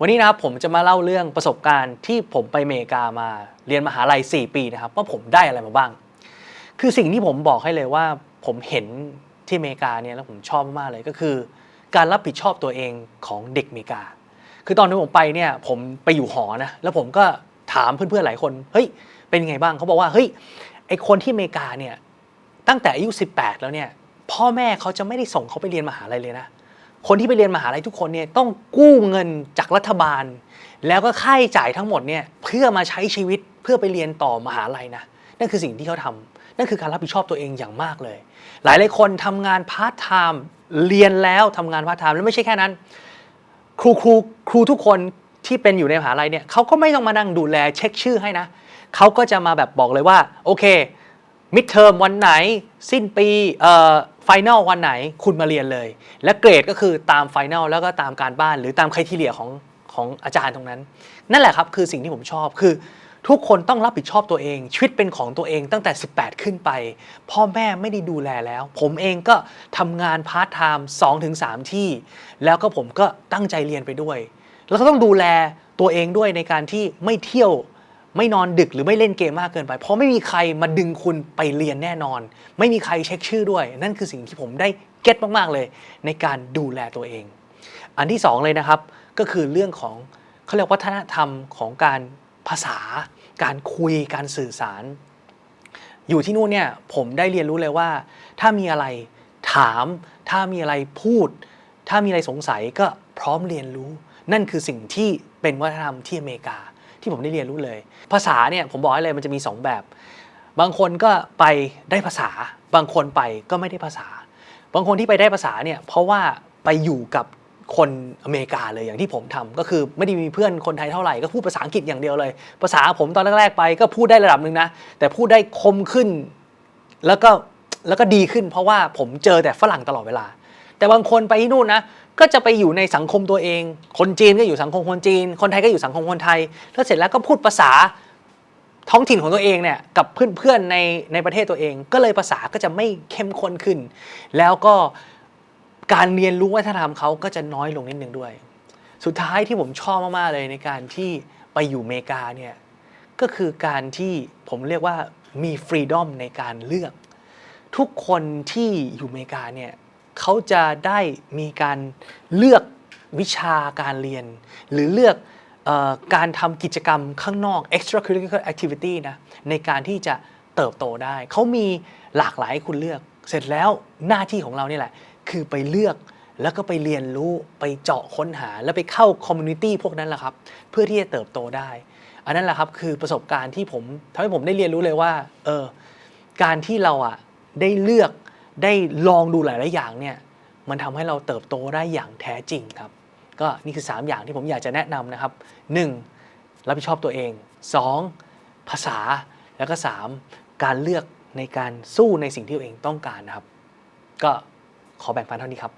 วันนี้นะครับผมจะมาเล่าเรื่องประสบการณ์ที่ผมไปอเมริกามาเรียนมหาลัย 4 ปีนะครับว่าผมได้อะไรมาบ้าง คือสิ่งที่ผมบอกให้เลยว่าผมเห็นที่อเมริกาเนี่ยแล้วผมชอบมากเลยก็คือ การรับผิดชอบตัวเองของเด็กอเมริกา คือตอนที่ผมไปเนี่ยผมไปอยู่หอนะแล้วผมก็ถามเพื่อนๆหลายคนเฮ้ยเป็นยังไงบ้างเขาบอกว่าเฮ้ยไอคนที่อเมริกาเนี่ยตั้งแต่อายุ 18 แล้วเนี่ยพ่อแม่เขาจะไม่ได้ส่งเขาไปเรียนมหาลัยเลยนะ คนที่ไปเรียนมหาลัยทุกคนเนี่ยต้องกู้เงินจากรัฐบาล แล้วก็ค่าใช้จ่ายทั้งหมดเนี่ยเพื่อมาใช้ชีวิตเพื่อไปเรียนต่อมหาลัยนะนั่นคือสิ่งที่เขาทำนั่นคือการรับผิดชอบตัวเองอย่างมากเลย หลายหลายคนทำงานพาร์ทไทม์เรียนแล้วทำงานพาร์ทไทม์แล้วไม่ใช่แค่นั้น ครูครูครูทุกคนที่เป็นอยู่ในมหาลัยเนี่ยเขาก็ไม่ต้องมานั่งดูแลเช็คชื่อให้นะเขาก็จะมาแบบบอกเลยว่าโอเคมิดเทอมวันไหน สิ้นปีเอ่อ ไฟแนลวันไหนคุณมาเรียนเลย และเกรดก็คือตามไฟแนลแล้วก็ตามการบ้านหรือตามครทีเรียของของอาจารย์ตรงนั้น นั่นแหละครับคือสิ่งที่ผมชอบคือ ทุกคนต้องรับผิดชอบตัวเอง ชีวิตเป็นของตัวเองตั้งแต่ 18 ขึ้นไป พ่อแม่ไม่ได้ดูแลแล้ว ผมเองก็ทำงานพาร์ทไทม์2-3 ที่ แล้วก็ผมก็ตั้งใจเรียนไปด้วย แล้วก็ต้องดูแลตัวเองด้วยในการที่ไม่เที่ยว ไม่นอนดึกหรือไม่เล่นเกมมากเกินไป เพราะไม่มีใครมาดึงคุณไปเรียนแน่นอน ไม่มีใครเช็คชื่อด้วย นั่นคือสิ่งที่ผมได้เก็ตมาก ๆ เลย ในการดูแลตัวเอง อันที่สองเลยนะครับ ก็คือเรื่องของเขาเรียกวัฒนธรรมของการภาษา การคุยการสื่อสาร อยู่ที่นู่นเนี่ยผมได้เรียนรู้เลยว่า ถ้ามีอะไรถาม ถ้ามีอะไรพูด ถ้ามีอะไรสงสัยก็พร้อมเรียนรู้ นั่นคือสิ่งที่เป็นวัฒนธรรมที่อเมริกา ที่ผมได้เรียนรู้เลย ภาษาเนี่ยผมบอกให้เลยมันจะมี 2 แบบ บางคนก็ไปได้ภาษา บางคนไปก็ไม่ได้ภาษา บางคนที่ไปได้ภาษาเนี่ยเพราะว่าไปอยู่กับคนอเมริกาเลยอย่างที่ผมทำก็คือไม่ได้มีเพื่อนคนไทยเท่าไหร่ก็พูดภาษาอังกฤษอย่างเดียวเลย ภาษาผมตอนแรกๆไปก็พูดได้ระดับหนึ่งนะ แต่พูดได้คมขึ้น แล้วก็แล้วก็ดีขึ้น เพราะว่าผมเจอแต่ฝรั่งตลอดเวลา แต่บางคนไปที่นู่นนะก็จะไปอยู่ในสังคมตัวเอง คนจีนก็อยู่สังคมคนจีน คนไทยก็อยู่สังคมคนไทย แล้วเสร็จแล้วก็พูดภาษาท้องถิ่นของตัวเองเนี่ยกับเพื่อนๆในในประเทศตัวเอง ก็เลยภาษาก็จะไม่เข้มข้นขึ้น แล้วก็การเรียนรู้วัฒนธรรมเขาก็จะน้อยลงนิดนึงด้วย สุดท้ายที่ผมชอบมากๆเลยในการที่ไปอยู่อเมริกาเนี่ยก็คือการที่ผมเรียกว่ามีฟรีดอมในการเลือก ทุกคนที่อยู่อเมริกาเนี่ย เขาจะได้มีการเลือกวิชาการเรียน หรือเลือกออการทำกิจกรรมข้างนอก extracurricular activity นะในการที่จะเติบโตได้ เขามีหลากหลายให้คุณเลือก เสร็จแล้วหน้าที่ของเรานี่แหละ คือไปเลือกแล้วก็ไปเรียนรู้ไปเจาะค้นหา แล้วไปเข้าคอมมูนิตี้พวกนั้นแหละครับ เพื่อที่จะเติบโตได้ อันนั้นแหละครับคือประสบการณ์ที่ผมทำให้ผมได้เรียนรู้เลยว่าเออการที่เราอะได้เลือก ได้ลองดูหลายๆอย่างเนี่ยมันทำให้เราเติบโตได้อย่างแท้จริงครับ ก็นี่คือ 3 อย่างที่ผมอยากจะแนะนำนะครับ 1. รับผิดชอบตัวเอง 2. ภาษาแล้วก็ 3. การเลือกในการสู้ในสิ่งที่ตัวเองต้องการนะครับ ก็ขอแบ่งปันเท่านี้ครับ